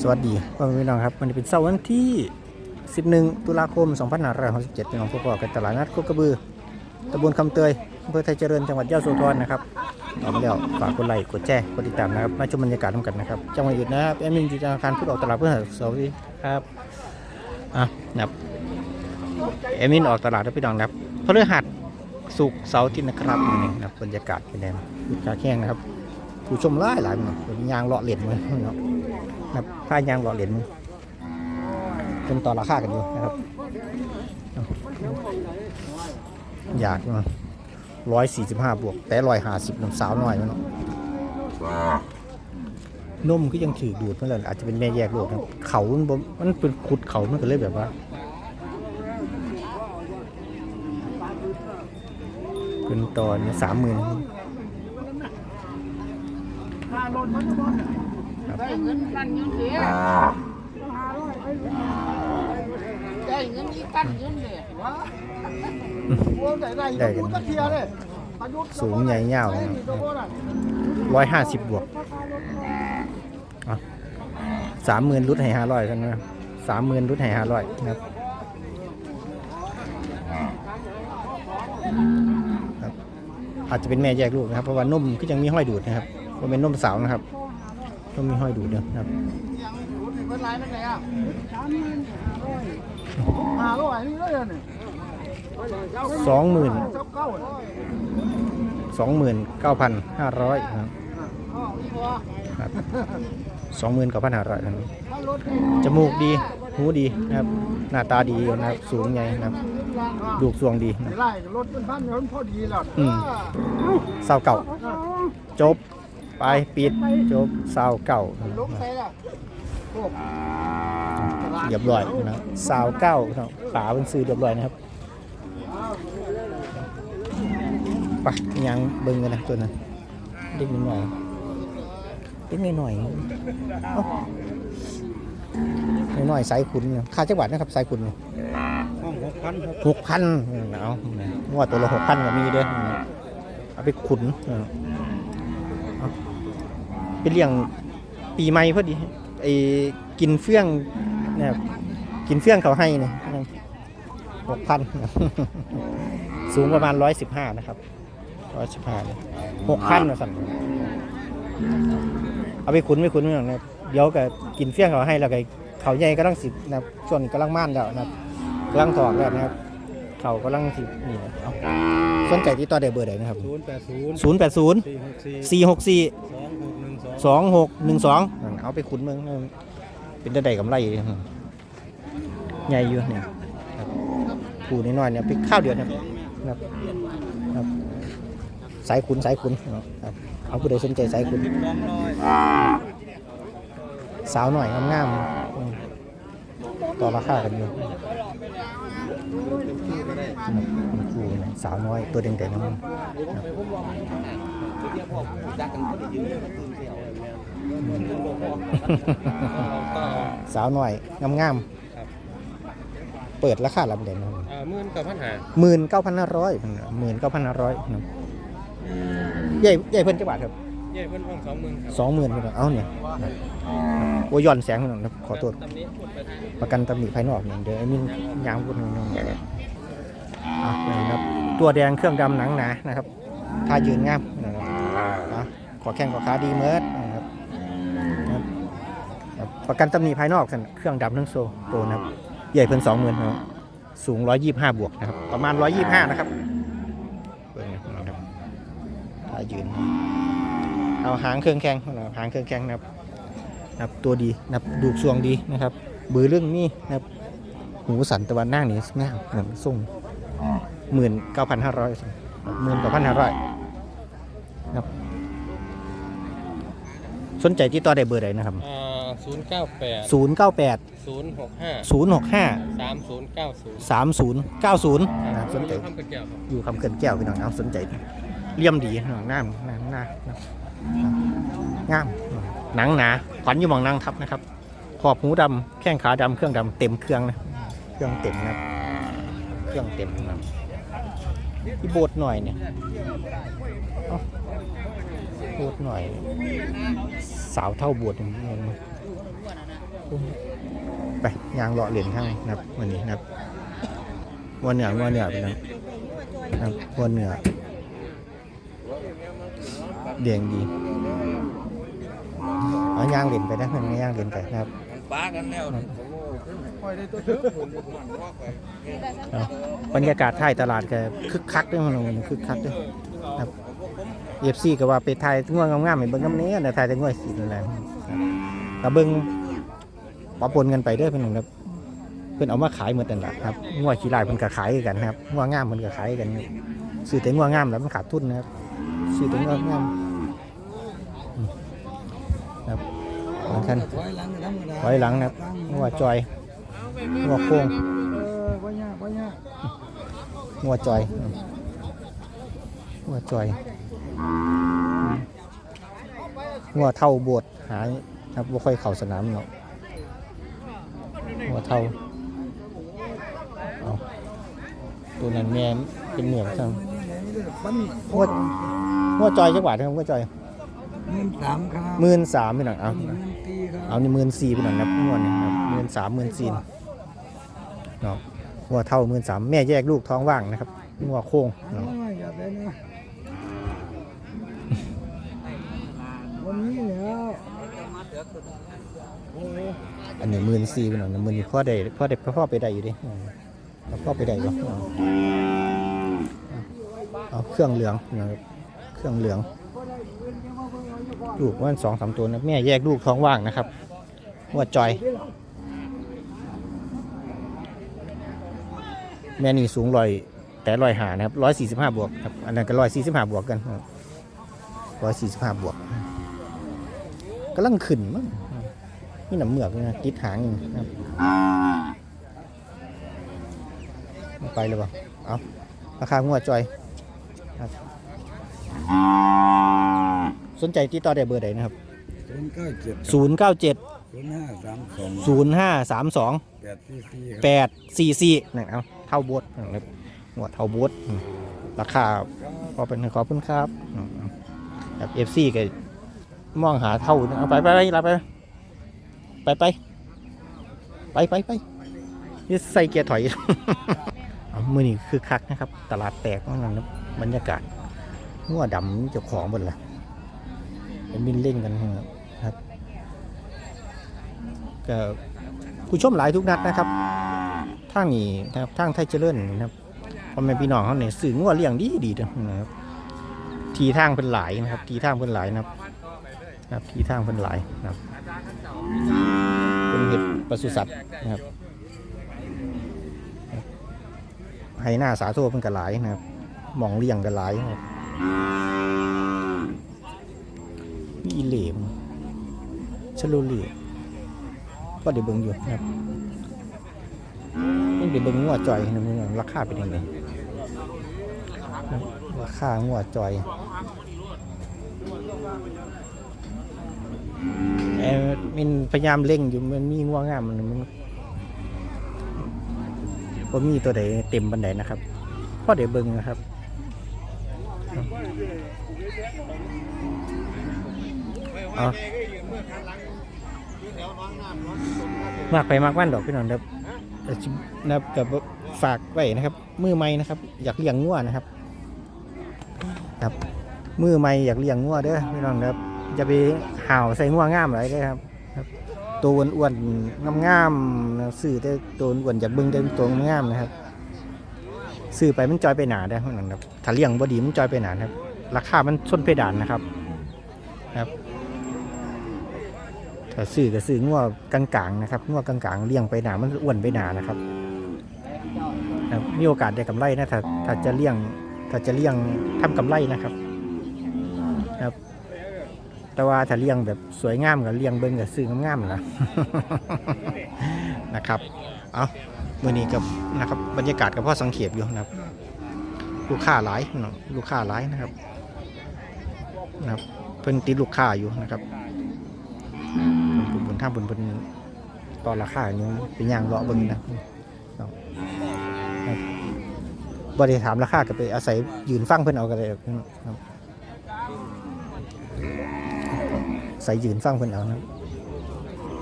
สวัสดีพ่อแม่พี่น้องครับวันนี้เป็นเสาร์วันที่ 11 ตุลาคม 2567พี่น้องพวกเรากันตลาดนัดโคกระบือตำบลคำเตยอำเภอไทยเจริญจังหวัดยะโสธรนะครับเอาไปแล้วฝากกดไลค์กดแชร์กดติดตามนะครับมาชมบรรยากาศร่วมกันนะครับจังหวัดอื่นนะครับแอดมินจิตนาคารพูดออกตลาดเพื่อสวัสดีครับอะนะครับแอดมินออกตลาดแล้วพี่น้องนะครับพฤหัสศุกเสาร์ที่นะครับนี่นะครับบรรยากาศเป็นแนวลูกค้าแข้งนะครับผู้ชมหลายหลายพี่น้องเป็นยางเลาะเหรียญมือพี่น้อง นะครับค่ายางหล่อเหรียญเป็นต่อราคากันอยู่นะครับ อยากร้อยสี่สิบห้าบวก แต่ร้อยห้าสิบน้ำสาวหน่อยมันเนาะนมก็ยังถือดูดเมื่อไหร่อาจจะเป็นแม่แยกโลกนะเขามันมันเป็นขุดเขามันก็เลยแบบว่าเป็นตอนสามหมื่น ได้เงินกันเงินเสียได้เงินอีกกันเงินเลยได้กันสูงใหญ่เงาวร้อยห้าสิบบวกสามหมื่นรุดให้ห้าร้อยกันนะสามหมื่นรุดให้ห้าร้อยนะครับครับอาจจะเป็นแม่แยกลูกนะครับเพราะว่านมก็ยังมีห้อยดูดนะครับว่าเป็นนมสาวนะครับ นมมีห้อยดูดเนยนะครับเป็นไรเป็นไรอะห้าร้อยนี่เลยเนี่ยสองหมื่นเจ้าเก้าสองหมื่นเก้าพันห้าร้อยนะครับสองหมื่นเก้าพันห้าร้อยนะครับจมูกดีหูดีนะครับ หน้าตาดีนะครับ สูงใหญ่นะครับ ดูกสวงดีนะไล่รถเป็นพันเงินพอดีแล้วอืมเศร้าเก่า จบ ไปปิดจบเศร้าเก่าลุกใส่ละเรียบร้อยนะครับสาวเก้าเนาะฝาเป็นซื้อเรียบร้อยนะครับไปยังเบิ่งกันนะตัวนั้นเล็กนิดหน่อยเล็กนิดหน่อยนิดหน่อยสายขุนค่าจังหวัดนะครับสายขุนหกพันหกพันเอางวดตัวละหกพันก็มีเด้อเอาไปขุนเอา ไปเลี้ยงปีใหม่พอดีไอ้กินเฟื่องเนี่ยกินเฟื่องเขาให้เนี่ยหกพันสูงประมาณร้อยสิบห้านะครับร้อยสิบห้าหกพันนะสั่นเอาไปขุนไปขุนเนี่ยนะครับเดี๋ยวก็กินเฟื่องเขาให้แล้วก็เขาใหญ่ก็ต้องสิบนะครับส่วนกำลังม่านแล้วนะครับกำลังถอดแล้วนะครับ เขากำลังสินี่นะเอาสนใจที่ต่อได้เบอร์ใดนะครับศูนย์แปดศูนย์ศูนย์แปดศูนย์สี่หกสี่ สองหกหนึ่งสองเอาไปขุนเมืองเป็นได้กำไรใหญ่อยู่เนี่ยผูน้อยๆเนี่ยไปข้าวเดือนครับครับครับ สายขุนสายขุนครับเอาผู้ใดสนใจสายขุนสาวหน่อยงามๆต่อราคากันอยู่คู่สาวน้อยตัวเด่นๆนั่นครับ สาวน้อยงามๆเปิดราคาลำเด่นอ่าหมื่นกับพันหาหมื่นเก้าพันห้าร้อยหมื่นเก้าพันห้าร้อยใหญ่ใหญ่เพิ่นจะบาทครับเย่เพิ่นห้องสองหมื่นครับสองหมื่นเเอาเนี่ยโอ้ยย่อนแสงพี่น้องนะขอโทษตำนี้พูดไปทางประกันตำหนิภายนอกอย่างเดียวไอ้มินยางพูดน้องๆอะนะครับตัวแดงเครื่องดำหนังหนานะครับท่ายืนงามนะครับอะขอแข้งขอขาดีเมิดนะครับนะครับครับ ประกันตำหนิภายนอกสันเครื่องดำทั้งโซโตนะครับ ใหญ่เพิ่นสองหมื่นครับสูงร้อยยี่ห้าบวกนะครับ ประมาณร้อยยี่ห้านะครับเบิ่งนะครับท่ายืน เอาหางเครื่องแข้งนะหางเครื่องแข้งนะครับนับตัวดีนับดูกสวงดีนะครับบือเรื่องนี้นะครับหูสันตะวันนั่งนี่ง่ามเหมือนส่งหมื่นเก้าพันห้าร้อยหมื่นเก้าพันห้าร้อยครับ สนใจที่ต่อได้เบอร์ใดนะครับ ศูนย์เก้าแปดศูนย์เก้าแปดศูนย์หกห้าศูนย์หกห้าสามศูนย์เก้าศูนย์สามศูนย์เก้าศูนย์นะครับสนใจ ทำเป็นแก้วครับ อยู่คำเกินแก้วพี่น้องเอาสนใจเลี่ยมดีน้องน้ำน้ำหน้างามหนังหนาขวัญอยู่หมองนางทับนะครับ ขอบหูดำแข้งขาดำเครื่องดำเต็มเครื่องนะเครื่องเต็มนะครับเครื่องเต็มนะครับที่โบดหน่อยเนี่ยเอ้าโบดหน่อย สาวเท่าบวชเนี่ยไไปยางเลาะเหรียญข้างนะครับวันนี้นะครับวัวเหนือวัวเหนือไปนะครับวัวเหนือเดียงดีเอายางเหรียญไปนะเพื่อนเอายางเหรียญไปนะครับป้ากันแล้วบรรยากาศท้ายตลาดก็คึกคักด้วยมันคึกคักด้วยครับเอฟซีก็ว่าไปถ่ายง่วงงามๆให้เบิ่งน้ำเนี้ยนะถ่ายแต่ง่วงสีนั่นะครับก็เบิ่ง ปะปนกันไปเด้อเพิ่นนะครับ เพิ่นเอามาขายหมดนั่นแหละครับง่วงขี้ลายเพิ่นก็ขายคือกันนะครับง่วงงามเพิ่นก็ขายคือกันครับซื้อแต่ง่วงงามแล้วมันขาดทุนนะครับซื้อแต่ง่วงงามอืมครับเหมือนกันถอยหลังกันธรรมดาถอยหลังนะครับง่วงจอยง่วงโค้งเออบ่ยากบ่ยากงัวจอยงัวจอยงัวเท่าบวชหายครับบ่ค่อยเข้าสนามเนาะงัว เท่าเอาตัวนั้นแม่นเป็นเหนือกจังปั้นงัวงัวจอยจักบาทครับงัวจอยเงินสามครับหมื่นสามพี่น้องเอาเงินตีครับเอานี่หมื่นสี่พี่น้องครับงัวนี่ครับหมื่นสามหมื่นสี่เนาะงัวเท่าหมื่นสามแม่แยกลูกท้องว่างนะครับงัวโค้งโอ้เนาะยอย่าไปนะวันนี้แล้วโอ้ย อันนี้หมื่นสี่เป็นหน่อยหมื่นพ่อได้พ่อได้พ่อไปได้อยู่ดิพ่อไปได้ปะเอาเครื่องเหลืองนะครับเครื่องเหลือง ลูกว่าสองสามตัวนะแม่แยกลูกท้องว่างนะครับว่าจอย แม่นี่สูงร้อยแต่ร้อยหานะครับร้อยสี่สิบห้าบวกครับอันนั้นก็ร้อยสี่สิบห้าบวกกันร้อยสี่สิบห้าบวกกำลังขึ้นมั้ง นี่หนำเหมือกเลยนะติดหางอยู่นะครับไปเลยเปล่าเอาราคางัวจอยครับสนใจติดต่อได้เบอร์ใดนะครับศูนย์เก้าเจ็ด097ศูนย์ห้าสามสอง0532แปดสี่สี่ครับ844นั่นเอาเท่าโบดนะครับหัวเท่าโบดอืมราคาพอเป็นขอบคุณครับอืมแบบ FC ก็มองหาเท่าเอาไปไปไปรับไป ไปไปไปไปไปนี่ใส่เกียร์ถอยมือนี่คือคักนะครับ ตลาดแตกมากนะบรรยากาศงัวดำเจ้าของหมดลยเป็นบินเล่นกันครับก็ผู้ชมหลายทุกนัดนะครับทางนี้นะครับทางไทยเจริญนะครับพ่อแม่พี่น้องเขาเนี่ยสื่องัวเลี้ยงดีดีนะครับทีทางเป็นหลายนะครับ ทีทางเป็นหลายนะครับนะครับทีทางเป็นหลายนะครับ เป็นเห็ดปศุสัตว์นะครับให้หน้าสาโทเป็นกระหลายนะครับหมองเลี้ยงกระหลายนะครับมีอีเหลมชะโลเลีก็เดี๋ยวเบิ่งอยู่นะครับนี่เดี๋ยวเบิ่งงัวจอยนะมึงราคาเป็นยังไงราคางัวจอย มินพยายามเล่งอยู่มันมีง่วงงามมันมันก็มีตัวใดเต็มบันไดนะครับพ่อเดี๋ยวเบิ่งนะครับเอามากไปมากวันดอกพี่น้องครับนะครับกับฝากไว้นะครับ มือไม้นะครับ อยากเลี้ยงงัวนะครับ ครับ มือไม้อยากเลี้ยงงัวเด้อพี่น้องครับจะไปห่าวใส่งัวงามอะไรได้ครับ ตัวอ้วนๆงามๆนะซื้อแต่ตัวอ้วนจากเบิ้งแต่ตัวงามๆนะครับซื้อไปมันจอยไปหนาได้เท่านั้นครับถ้าเลี้ยงบอดีมันจอยไปหนาครับ ราคามันส้นเพดานนะครับ ครับ ถ้าซื้อก็ซื้องัวกลางๆนะครับงัวกลางๆเลี้ยงไปหนามันอ้วนไปหนานะครับ มีโอกาสได้กำไรนะถ้าถ้าจะเลี้ยง ถ้าจะเลี้ยงทำกำไรนะครับ ครับ แต่ว่าถ้าเลี้ยงแบบสวยงามกับเลี้ยงเบิ้งกับซื้องามๆนะนะครับเอามื่อนี้กับนะครับบรรยากาศกับพ่อสังเขปอยู่นะครับ ลูกค้าหลายเนาะลูกค้าหลายนะครับนะครับเพิ่นติดลูกค้าอยู่นะครับบุญบุญท่าบุญบุญตอนราคาอยู่เป็นอย่างเลาะเบิ้งนะครับบริถามราคาก็ไปอาศัยยืนฟังเพิ่นเอากันเลยครับ ใส่ยืนฟังเพิ่นเอานะ